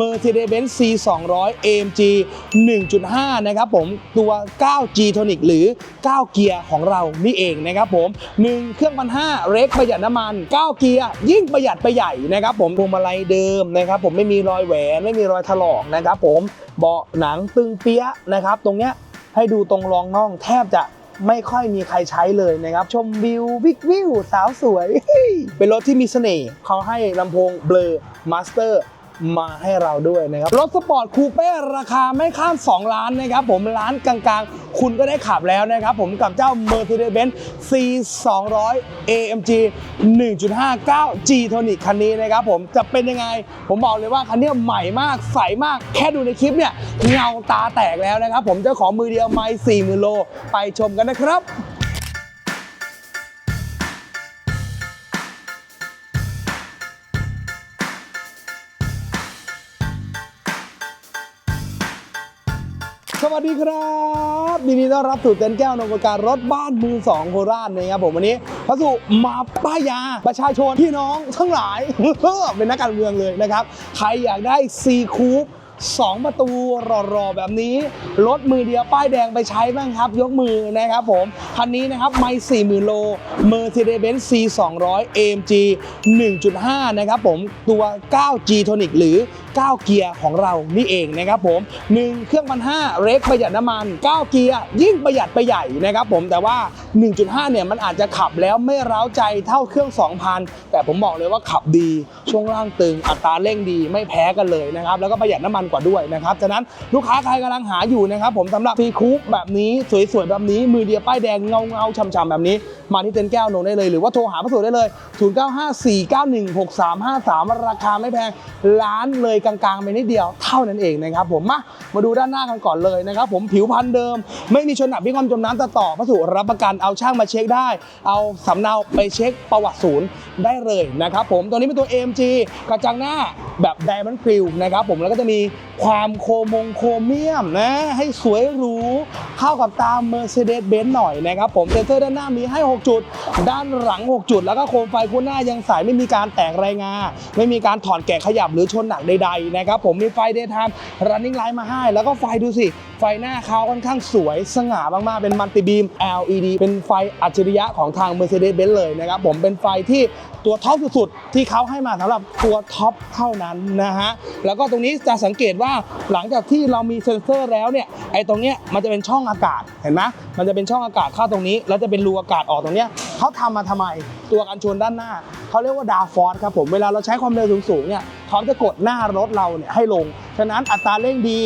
Mercedes-Benz C 200 AMG 1.5 นะครับผมตัว 9G Tonic หรือ 9 เกียร์ของเรานี่เองนะครับผม 1 เครื่องพันห้าเร็กประหยัดน้ำมัน 9 เกียร์ยิ่งประหยัดไปใหญ่นะครับผมพวงมาลัยเดิมนะครับผมไม่มีรอยแหวนไม่มีรอยถลอกนะครับผมเบาะหนังตึงเปี้ยะนะครับ ตรงเนี้ยให้ดูตรงรองน่องแทบจะไม่ค่อยมีใครใช้เลยนะครับ ชมวิววิกวิวสาวสวย เป็นรถที่มีเสน่ห์เขาให้ลำโพงเบลอมาสเตอร์ มาให้เราด้วยนะครับรถสปอร์ตคูเป้ราคาไม่ข้าม 2 ล้านนะครับผมล้านกลางๆ คุณก็ได้ขับแล้วนะครับผมกับเจ้า Mercedes-Benz C 200 AMG 1.5 9 G Tonic คันนี้นะครับผมจะเป็นยังไง ผมบอกเลยว่าคันนี้ใหม่มากใสมากแค่ดูในคลิปเนี่ยเงาตาแตกแล้วนะครับผมเจ้าของมือเดียวไม่4 0,000โล ไปชมกันนะครับ วัสดีครับยินดีต้อนรับสู่เต็นท์แก้วนวการรถบ้านมือสองโคราชนะครับผมวันนี้พระสุมาป้ายยาประชาชนพี่น้องทั้งหลายเป็นนักการเมืองเลยนะครับ ใครอยากได้ซีคูป สองประตูรอๆแบบนี้ รถมือเดียวป้ายแดงไปใช้บ้างครับ ยกมือนะครับผม คันนี้นะครับไม่4 0,000โล Mercedes-Benz C 200 AMG 1.5 นะครับผม ตัว 9G Tonic หรือ 9 เกียร์ของเรานี่เองนะครับผม 1 เครื่องพันห้าเร็กประหยัดน้ำมัน 9 เกียร์ยิ่งประหยัดไปใหญ่นะครับผมแต่ว่า 1.5 เนี่ยมันอาจจะขับแล้วไม่ร้าใจเท่าเครื่อง 2,000 แต่ผมบอกเลยว่าขับดีช่วงล่างตึงอัตราเร่งดีไม่แพ้กันเลยนะครับแล้วก็ประหยัดน้ำมันกว่าด้วยนะครับฉะนั้นลูกค้าใครกำลังหาอยู่นะครับผมสำหรับฟีคูปแบบนี้สวยๆแบบนี้มือเดียวป้ายแดงเงาเงาๆช่ำๆแบบนี้ มาที่เต็นท์แก้วนงได้เลยหรือว่าโทรหาประสูได้เลย 0954916353 ราคาไม่แพงล้านเลยกลางๆไปนิดเดียวเท่านั้นเองนะครับผมมามาดูด้านหน้ากันก่อนเลยนะครับผมผิวพันธุ์เดิม ไม่มีชนหนักพิความจมน้ำตัดต่อพระสุรับประกันเอาช่างมาเช็คได้ เอาสำเนาไปเช็คประวัติศูนย์ได้เลยนะครับผมตัวนี้เป็นตัว AMG กระจังหน้าแบบ Diamond Grill นะครับผมแล้วก็จะมีความโคมงโครเมียมนะ ให้สวยหรูเข้ากับตาม Mercedes-Benz หน่อยนะครับผมเซนเซอร์ด้านหน้ามีให้ 6 จุด ด้านหลัง 6 จุด แล้วก็โคมไฟคู่หน้ายังใสไม่มีการแตกรายงา ไม่มีการถอนแกะขยับหรือชนหนักใดๆนะครับผมมีไฟ daytime running light มาให้ แล้วก็ไฟดูสิ ไฟหน้าเขาค่อนข้างสวยสง่ามากๆ เป็นมัลติบีม LED เป็นไฟอัจฉริยะของทาง Mercedes-Benz เลยนะครับผมเป็นไฟที่ตัวท็อปสุดๆที่เขาให้มาสำหรับตัวท็อปเท่านั้นนะฮะแล้วก็ตรงนี้จะสังเกตว่าหลังจากที่เรามีเซ็นเซอร์แล้วเนี่ยไอ้ตรงเนี้ยมันจะเป็นช่องอากาศเห็นไหมมันจะเป็นช่องอากาศเข้าตรงนี้ แล้วจะเป็นรูอากาศออกตรงเนี้ยเขาทำมาทำไมตัวกันชนด้านหน้าเขาเรียกว่าดาฟอร์ครับผมเวลาเราใช้ความเร็วสูงๆเนี่ยเขาจะกดหน้ารถเราเนี่ยให้ลง ฉะนั้นอัตราเร่งดี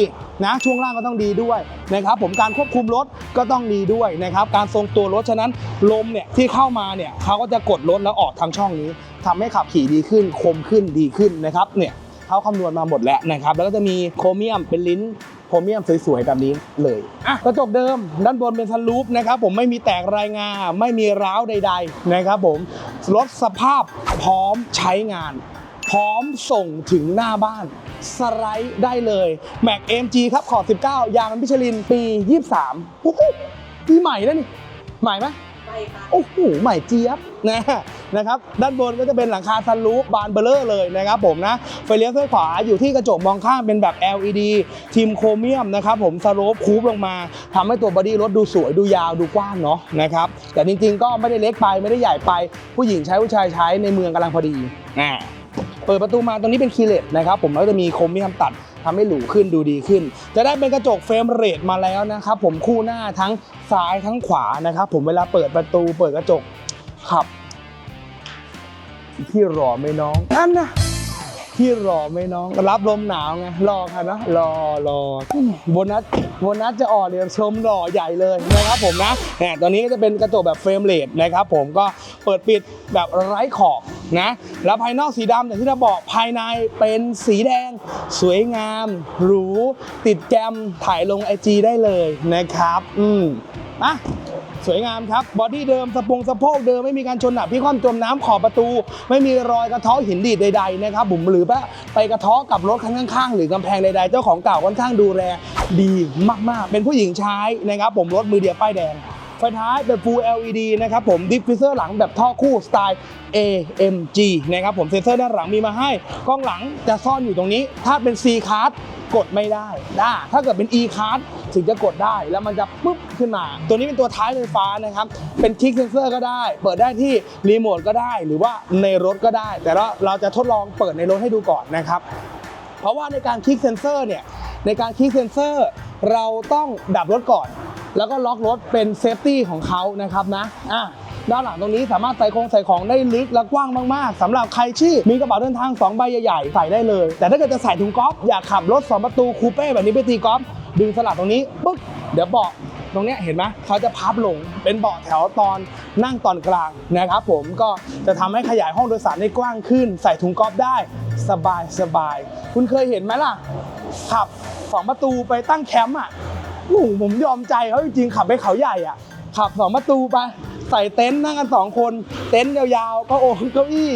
นะช่วงล่างก็ต้องดีด้วยนะครับผมการควบคุมรถก็ต้องดีด้วยนะครับการทรงตัวรถฉะนั้นลมเนี่ยที่เข้ามาเนี่ยเขาก็จะกดรถแล้วออกทางช่องนี้ทำให้ขับขี่ดีขึ้นคมขึ้นดีขึ้นนะครับเนี่ย เขาคำนวณมาหมดแล้วนะครับ แล้วก็จะมีโครเมียมเป็นลิ้นโครเมียมสวยๆแบบนี้เลยอะกระจกเดิม ด้านบนเป็นซันรูฟนะครับผมไม่มีแตกรายงาไม่มีร้าวใด ๆ นะครับผมรถสภาพพร้อมใช้งาน พร้อมส่งถึงหน้าบ้านสไลด์ได้เลยแม็ก MG ครับขอบ 19 ยางมิชลินปี 23โอ้โหปีใหม่แล้วนี่ ใหม่ไหม โอ้โหใหม่เจี๊ยบนะนะครับด้านบนก็จะเป็นหลังคาซันรูฟบานเบลเลอร์เลยนะครับผมนะไฟเลี้ยวซ้ายขวาอยู่ที่กระจกมองข้างเป็นแบบ LED ทีมโครเมียมนะครับผมสโลปคูปลงมาทำให้ตัวบอดี้รถดูสวยดูยาวดูกว้างเนาะนะครับแต่จริงๆก็ไม่ได้เล็กไปไม่ได้ใหญ่ไปผู้หญิงใช้ผู้ชายใช้ในเมืองกำลังพอดีอ่าเปิดประตูมาตรงนี้เป็นคีเลสนะครับผมแล้วจะมีโคมที่ทำตัด ทำให้หรูขึ้นดูดีขึ้น จะได้เป็นกระจกเฟรมเรทมาแล้วนะครับผมคู่หน้าทั้งซ้ายทั้งขวานะครับผมเวลาเปิดประตูเปิดกระจกขับพี่รอไหม่น้องอันนะ พี่รอไหม่น้อง รับลมหนาวไง รอค่ะนะรอรอโบนัสโบนัสจะออกเดี๋ยชมหล่อใหญ่เลยนะครับผมนะแหมตอนนี้ก็จะเป็นกระจกแบบเฟรมเรทนะครับผมก็เปิดปิดแบบไร้ขอบนะ แล้วภายนอกสีดำอย่างที่เราบอกภายในเป็นสีแดง สวยงาม หรู ติดแกมถ่ายลงไอจีได้เลยนะครับ อืมอะ สวยงามครับบอดี้เดิมสะปงสะโพกเดิมไม่มีการชนหนักพี่ความจมน้ำขอบประตู ไม่มีรอยกระเทาะหินดีดใดๆนะครับผมหรือว่าไปกระเทาะกับรถคันข้างๆหรือกำแพงใดๆ เจ้าของเก่าค่อนข้างดูแลดีมากๆ เป็นผู้หญิงใช้นะครับผมรถมือเดียวป้ายแดง ไฟท้ายเป็น Full LED นะครับผมดิฟฟิเซอร์หลังแบบท่อคู่สไตล์ AMG นะครับผมเซ็นเซอร์ด้านหลังมีมาให้ กล้องหลังจะซ่อนอยู่ตรงนี้ ถ้าเป็น C card กดไม่ได้นะถ้าเกิดเป็น E card ถึงจะกดได้ แล้วมันจะปุ๊บขึ้นมา ตัวนี้เป็นตัวท้ายไฟฟ้านะครับ เป็นคลิกเซนเซอร์ก็ได้ เปิดได้ที่รีโมทก็ได้ หรือว่าในรถก็ได้ แต่ว่าเราจะทดลองเปิดในรถให้ดูก่อนนะครับ เพราะว่าในการคลิกเซนเซอร์เนี่ย ในการคลิกเซนเซอร์เราต้องดับรถก่อน แล้วก็ล็อกรถเป็นเซฟตี้ของเขานะครับนะอะด้านหลังตรงนี้สามารถใส่ของใส่ของได้ลึกและกว้างมากๆสำหรับใครที่มีกระเป๋าเดินทาง 2 ใบใหญ่ๆ ใส่ได้เลย แต่ถ้าเกิดจะใส่ถุงกอล์ฟอยากขับรถ 2 ประตูคูเป้แบบนี้ไปตีกอล์ฟดึงสลักตรงนี้ปุ๊บเดี๋ยวเบาะตรงนี้เห็นไหมเขาจะพับลงเป็นเบาะแถวตอนนั่งตอนกลางนะครับผมก็จะทำให้ขยายห้องโดยสารได้กว้างขึ้น ใส่ถุงกอล์ฟได้สบายสบายคุณเคยเห็นไหมล่ะขับสองประตูไปตั้งแคมป์อะ โอ้โหผมยอมใจเขาจริงๆขับไปเขาใหญ่อะ ขับสองประตูไป ใส่เต็นท์นั่งกันสองคน เต็นท์ยาวๆก็โอ้เก้าอี้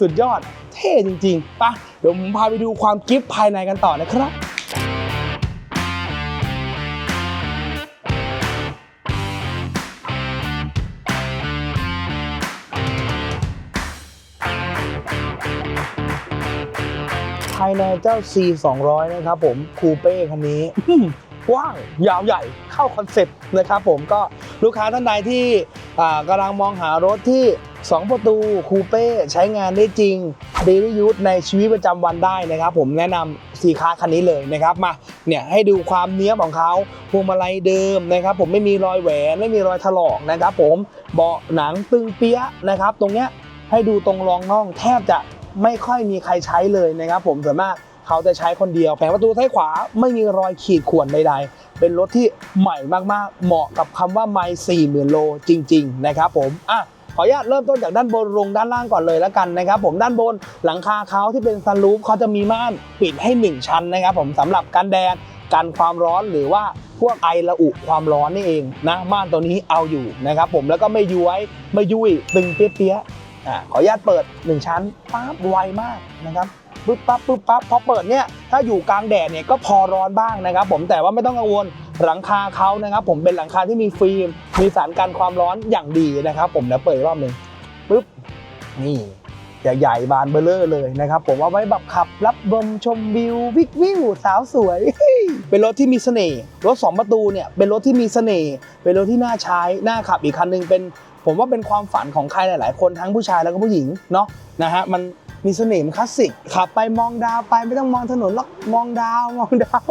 สุดยอด เท่จริงๆไปะเดี๋ยวผมพาไปดูความกิฟต์ภายในกันต่อนะครับภายในเจ้า C 200นะครับผมคูเป้คันนี้ กว้างยาวใหญ่เข้าคอนเซ็ปต์นะครับผมก็ลูกค้าท่านใดที่กำลังมองหารถที่ 2 ประตูคูเป้ใช้งานได้จริง daily use ในชีวิตประจำวันได้นะครับ ผมแนะนำสีค้าคันนี้เลยนะครับมาเนี่ยให้ดูความเนี้ยบของเขาพวงมาลัยเดิมนะครับ ผมไม่มีรอยแหวนไม่มีรอยถลอกนะครับ ผมเบาะหนังตึงเปี้ยะนะครับ ตรงเนี้ยให้ดูตรงรองน่องแทบจะไม่ค่อยมีใครใช้เลยนะครับ ผมส่วนมาก เขาจะใช้คนเดียวแผงประตูท้ายขวาไม่มีรอยขีดข่วนใดๆ เป็นรถที่ใหม่มากๆ เหมาะกับคำว่าไม่สี่หมื่นโลจริง ๆ นะครับผมอะขออนุญาตเริ่มต้นจากด้านบนลงด้านล่างก่อนเลยแล้วกันนะครับผมด้านบนหลังคาเขาที่เป็นซันรูฟเขาจะมีม่านปิดให้ 1 ชั้นนะครับ ผมสำหรับกันแดดกันความร้อนหรือว่าพวกไอระอุความร้อนนี่เองนะม่านตัวนี้เอาอยู่นะครับผมแล้วก็ไม่ย้วยไม่ยุ่ยตึงเปี้ยๆอ่าขออนุญาตเปิด 1 ชั้นปั๊บไวมากนะครับ ปึ๊บปั๊บปึ๊บปั๊บพอเปิดเนี่ยถ้าอยู่กลางแดดเนี่ยก็พอร้อนบ้างนะครับผมแต่ว่าไม่ต้องกังวลหลังคาเขานะครับผมเป็นหลังคาที่มีฟิล์ม มีสารกันความร้อนอย่างดีนะครับ ผมเดี๋ยวเปิดรอบหนึ่งปึ๊บนี่ใหญ่ๆบานเบลเลอร์เลยนะครับ ผมเอาไว้แบบขับรับลมชมวิววิกวิวสาวสวย เป็นรถที่มีเสน่ห์รถสองประตูเนี่ยเป็นรถที่มีเสน่ห์เป็นรถที่น่าใช้น่าขับอีกคันหนึงเป็น ผมว่าเป็นความฝันของใครหลาย ๆ คนทั้งผู้ชายแล้วก็ผู้หญิงเนาะนะฮะมัน มีเสน่ห์มันคลาสสิกขับไปมองดาวไปไม่ต้องมองถนนหรอกมองดาวมองดาว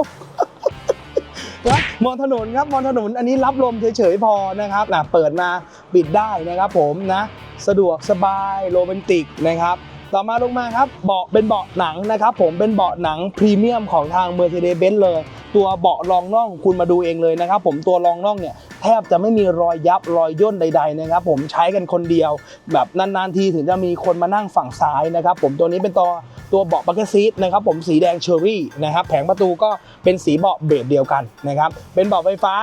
นะมองถนนครับมองถนนอันนี้รับลมเฉยๆพอนะครับนะเปิดมาปิดได้นะครับผมนะสะดวกสบายโรแมนติกนะครับต่อมาลงมาครับเบาะเป็นเบาะหนังนะครับผมเป็นเบาะหนังพรีเมียมของทาง Mercedes-Benz เลย ตัวเบาะรองน่องคุณมาดูเองเลยนะครับผมตัวรองน่องเนี่ย แทบจะไม่มีรอยยับรอยย่นใดๆนะครับผมใช้กันคนเดียว แบบนานๆทีถึงจะมีคนมานั่งฝั่งซ้ายนะครับผมตัวนี้เป็นตัวตัวเบาะบักเก็ตซีทนะครับผมสีแดงเชอรี่นะครับแผงประตูก็เป็นสีเบาะเบจเดียวกันนะครับเป็นเบาะไฟฟ้า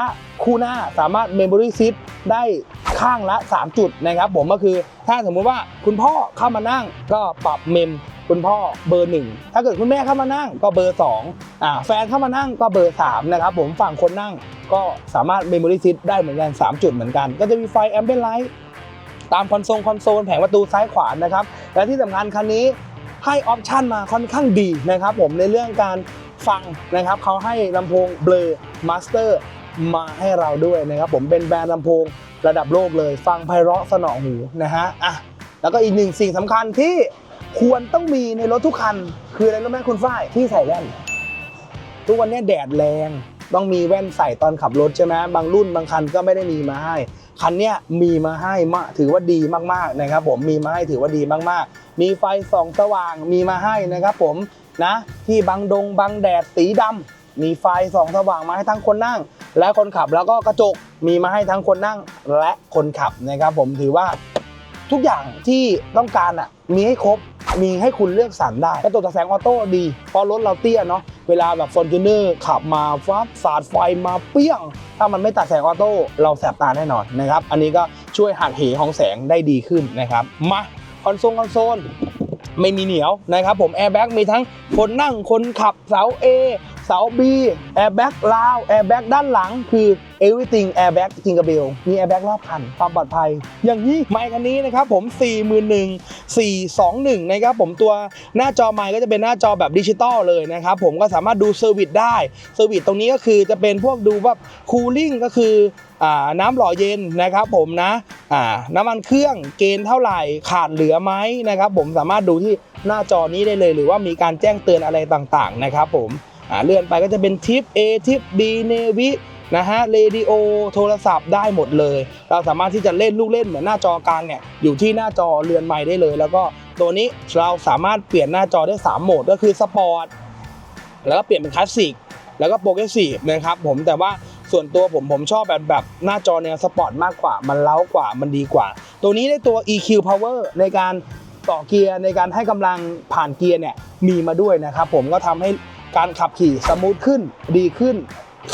คู่หน้าสามารถเมมโมรี่ซีทได้ข้างละ 3 จุดนะครับผมก็คือถ้าสมมุติว่าคุณพ่อเข้ามานั่งก็ปรับเมม คุณพ่อเบอร์หนึ่งถ้าเกิดคุณแม่เข้ามานั่งก็เบอร์สองอ่าแฟนเข้ามานั่งก็เบอร์สามนะครับผมฝั่งคนนั่งก็สามารถเมมโมรี่ซิตได้เหมือนกัน 3 จุดเหมือนกัน ก็จะมีไฟแอมเบียนไลท์ตามคอนโซลคอนโซลแผงประตูซ้ายขวานะครับ และที่สำคัญคันนี้ให้ออปชันมาค่อนข้างดีนะครับผมในเรื่องการฟังนะครับเขาให้ลำโพงเบลอมาสเตอร์มาให้เราด้วยนะครับผมเป็นแบรนด์ลำโพงระดับโลกเลย ฟังไพเราะสนองหูนะฮะอะแล้วก็อีกหนึ่งสิ่งสำคัญที่ ควรต้องมีในรถทุกคัน คืออะไรรู้ไหมคุณฝ้ายที่ใส่แว่น ทุกวันนี้แดดแรง ต้องมีแว่นใส่ตอนขับรถใช่ไหมบางรุ่นบางคันก็ไม่ได้มีมาให้ คันเนี้ยมีมาให้มาถือว่าดีมากๆนะครับผมมีมาให้ถือว่าดีมากๆ มีไฟส่องสว่างมีมาให้นะครับผมนะที่บังดงบังแดดสีดำมีไฟส่องสว่างมาให้ทั้งคนนั่ง และคนขับแล้วก็กระจกมีมาให้ทั้งคนนั่งและคนขับนะครับผมถือว่าทุกอย่างที่ต้องการอะมีให้ครบ มีให้คุณเลือกสรรได้กระจกตัดแสงออโต้ดีเพราะรถเราเตี้ยเนาะเวลาแบบฟอร์จูเนอร์ขับมาฟ้าสาดไฟมาเปี้ยง ถ้ามันไม่ตัดแสงออโต้เราแสบตาแน่นอนนะครับอันนี้ก็ช่วยหักเหของแสงได้ดีขึ้นนะครับมาคอนโซลคอนโซลไม่มีเหนียวนะครับผมแอร์แบ็กมีทั้งคนนั่งคนขับเสา A เสา B แอร์แบ็กลาวแอร์แบ็กด้านหลังคือ everything airbag จริงกับเบลมีแอร์แบกรอบคัน ความปลอดภัย อย่างนี้ไมค์คันนี้นะครับผม 41 421 นะครับผมตัวหน้าจอไมค์ก็จะเป็นหน้าจอแบบดิจิตอลเลยนะครับผมก็สามารถดูเซอร์วิสได้เซอร์วิสตรงนี้ก็คือจะเป็นพวกดูว่าคูลิ่งก็คือน้ำหล่อเย็นนะครับผมนะน้ำมันเครื่องเกณฑ์เท่าไหร่ขาดเหลือไหมนะครับผมสามารถดูที่หน้าจอนี้ได้เลย หรือว่ามีการแจ้งเตือนอะไรต่างๆนะครับผม เลื่อนไปก็จะเป็นทิป A ทิป B เนวินะฮะเรดิโอโทรศัพท์ได้หมดเลย เราสามารถที่จะเล่นลูกเล่นเหมือนหน้าจอกลางเนี่ยอยู่ที่หน้าจอเรือนใหม่ได้เลย แล้วก็ตัวนี้เราสามารถเปลี่ยนหน้าจอได้ 3 โหมดก็คือสปอร์ตแล้วก็เปลี่ยนเป็นคลาสสิกแล้วก็โปรเกรสซีฟนะครับผมแต่ว่าส่วนตัวผมผมชอบแบบแบบหน้าจอแนวสปอร์ตมากกว่า มันเล้ากว่ามันดีกว่า ตัวนี้ได้ตัว EQ Power ในการต่อเกียร์ในการให้กำลังผ่านเกียร์เนี่ยมีมาด้วยนะครับผมก็ทำให้ การขับขี่สมูทขึ้นดีขึ้น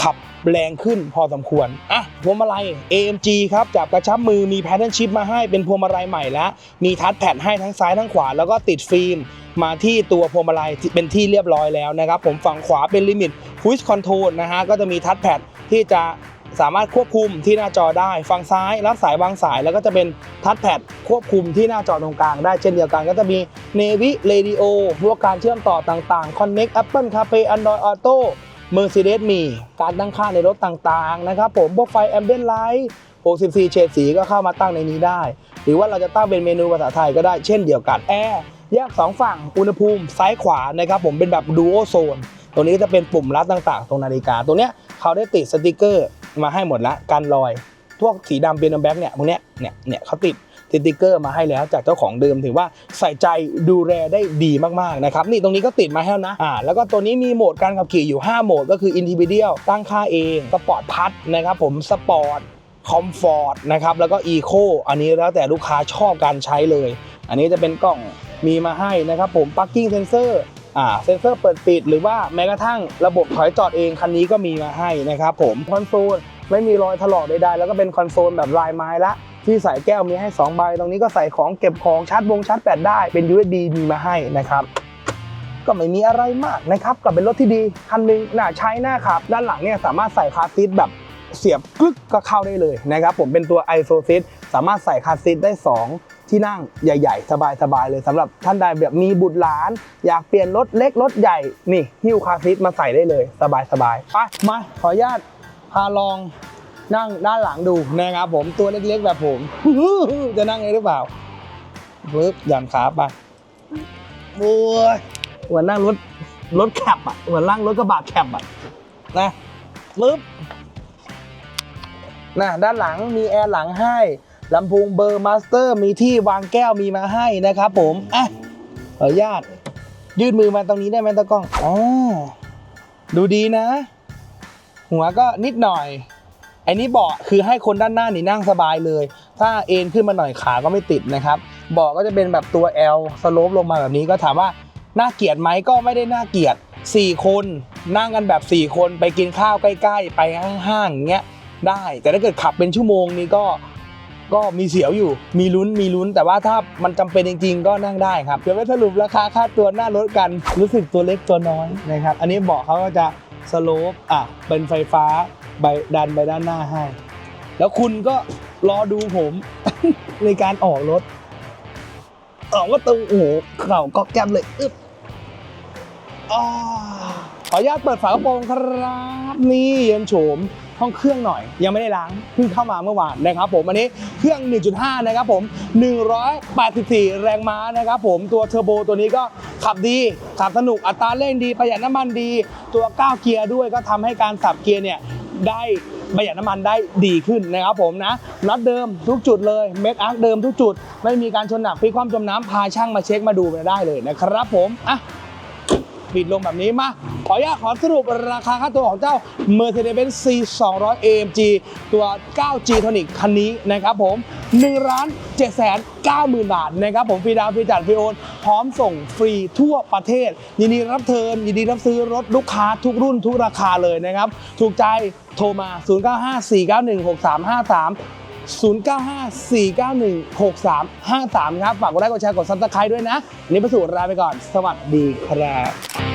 ขับแรงขึ้นพอสมควร อะพวงมาลัย AMG ครับ จับกระชับมือมีแพทเทิร์นชิพมาให้เป็นพวงมาลัยใหม่แล้ว มีทัชแพดให้ทั้งซ้ายทั้งขวา แล้วก็ติดฟิล์มมาที่ตัวพวงมาลัยเป็นที่เรียบร้อยแล้วนะครับ ผมฝั่งขวาเป็นลิมิต Quick Control นะฮะ ก็จะมีทัชแพดที่จะ สามารถควบคุมที่หน้าจอได้ฝั่งซ้ายรับสายวางสายแล้วก็จะเป็นทัชแพดควบคุมที่หน้าจอตรงกลางได้เช่นเดียวกัน ก็จะมี Navy Radio พวกการเชื่อมต่อต่างๆ Connect Apple CarPlay Android Auto Mercedes มีการตั้งค่าในรถต่างๆนะครับผมพวกไฟ Ambient Light 64 เฉดสีก็เข้ามาตั้งในนี้ได้ หรือว่าเราจะตั้งเป็นเมนูภาษาไทยก็ได้เช่นเดียวกันแอร์แยก 2 ฝั่งอุณหภูมิซ้ายขวานะครับผมเป็นแบบ Duo Zone ตรงนี้ก็จะเป็นปุ่มลัดต่างๆ ตรงนาฬิกา ตัวเนี้ยเขาได้ติดสติกเกอร์ มาให้หมดละกันรอย พวกสีดำเป็นแบ็กเนี่ยพวกเนี้ยเนี่ยเนี่ยเขาติดสติกเกอร์มาให้แล้วจากเจ้าของเดิมถือว่าใส่ใจดูแลได้ดีมากๆนะครับนี่ตรงนี้ก็ติดมาให้แล้วนะอ่าแล้วก็ตัวนี้มีโหมดการขับขี่อยู่ 5 โหมดก็คือ Individual ตั้งค่าเองสปอร์ตพัทนะครับผมสปอร์ตคอมฟอร์ตนะครับแล้วก็อีโคอันนี้แล้วแต่ลูกค้าชอบการใช้เลย อันนี้จะเป็นกล่องมีมาให้นะครับผม parking sensor อ่าเซนเซอร์เปิดปิดหรือว่าแม้กระทั่งระบบถอยจอดเองคันนี้ก็มีมาให้นะครับผมคอนโซลไม่มีรอยถลอกใดๆแล้วก็เป็นคอนโซลแบบลายไม้ละที่ใส่แก้วมีให้ 2 ใบ ตรงนี้ก็ใส่ของเก็บของชาร์จวงชาร์จแบตได้เป็น USB มีมาให้นะครับ ก็ไม่มีอะไรมากนะครับก็เป็นรถที่ดี คันนึงน่าใช้น่าขับ ด้านหลังเนี่ยสามารถใส่คาร์ซีทแบบเสียบกึกก็เข้าได้เลยนะครับ ผมเป็นตัว i s o s i t สามารถใส่คาร์ซีทได้ 2 ที่นั่งใหญ่ ๆ สบายๆเลยสำหรับท่านใดแบบมีบุตรหลาน อยากเปลี่ยนรถเล็กรถใหญ่นี่หิ้วคาร์ซีทมาใส่ได้เลยสบายๆไปมาขออนุญาตพาลองนั่งด้านหลังดูนะครับผมตัวเล็กๆแบบผมจะนั่งได้หรือเปล่าปึ๊บหย่อนขาไปโอ้ยเหมือนนั่งรถรถแคบอะเหมือนนั่งรถกระบะแคบอะนะปึ๊บนะด้านหลังมีแอร์หลังให้ ลำโพงเบอร์มาสเตอร์มีที่วางแก้วมีมาให้นะครับผมอะขออนุญาตยืดมือมาตรงนี้ได้ไหมตะกล้องอ๋อดูดีนะ หัวก็นิดหน่อยไอ้นี้เบาะคือให้คนด้านหน้านี่นั่งสบายเลย ถ้าเอนขึ้นมาหน่อยขาก็ไม่ติดนะครับเบาะก็จะเป็นแบบตัว L สโลปลงมาแบบนี้ก็ถามว่าน่าเกลียดไหมก็ไม่ได้น่าเกลียด4 คน นั่งกันแบบ 4 คนไปกินข้าวใกล้ ๆ ไปห้างๆอย่างเงี้ยได้ แต่ถ้าเกิดขับเป็นชั่วโมงนี้ก็ ก็มีเสียวอยู่ มีลุ้น มีลุ้น แต่ว่าถ้ามันจำเป็นจริง ๆ ก็นั่งได้ครับ เดี๋ยวไปสรุปราคาค่าตัวหน้ารถกัน รู้สึกตัวเล็กตัวน้อยนะครับ อันนี้เบาะเขาก็จะสโลปอะ เป็นไฟฟ้าใบดันไปด้านหน้าให้ แล้วคุณก็รอดูผม ในการออกรถ ออกก็ตูโอ้โหเข่าก็แก้มเลยอึ๊บอาขออนุญาตเปิดฝากระโปรงครับ นี่เย็นโฉม ห้องเครื่องหน่อย ยังไม่ได้ล้างเพิ่งเข้ามาเมื่อวานนะครับผมอันนี้เครื่อง 1.5 นะครับผม 184 แรงม้านะครับผมตัวเทอร์โบตัวนี้ก็ขับดีขับสนุกอัตราเร่งดีประหยัดน้ำมันดี ตัว9เกียร์ด้วยก็ทำให้การสับเกียร์เนี่ยได้ประหยัดน้ำมันได้ดีขึ้นนะครับผมนะน็อตเดิมทุกจุดเลยเม็ดอาร์คเดิมทุกจุด ไม่มีการชนหนักพลิกความจมน้ำพาช่างมาเช็คมาดูมาได้เลยนะครับผมอะ ปิดลงแบบนี้มา ขออนุญาตขอสรุปราคาค่าตัวของเจ้า Mercedes-Benz C 2 0 0 AMG ตัว 9G Tonic คันนี้นะครับผม1ล้าน7แสน9หมื่นบาทนะครับผมฟรีดาวฟรีจัดฟรีโอนพร้อมส่งฟรีทั่วประเทศ ยินดีรับเทินยินดีรับซื้อรถลูกค้าทุกรุ่นทุกราคาเลยนะครับ ถูกใจโทรมา 0954916353 0954916353 ครับ ฝากกดไลค์กดแชร์กดซับสไครต์ด้วยนะ นี่ประสูตรลาไปก่อน สวัสดีครับ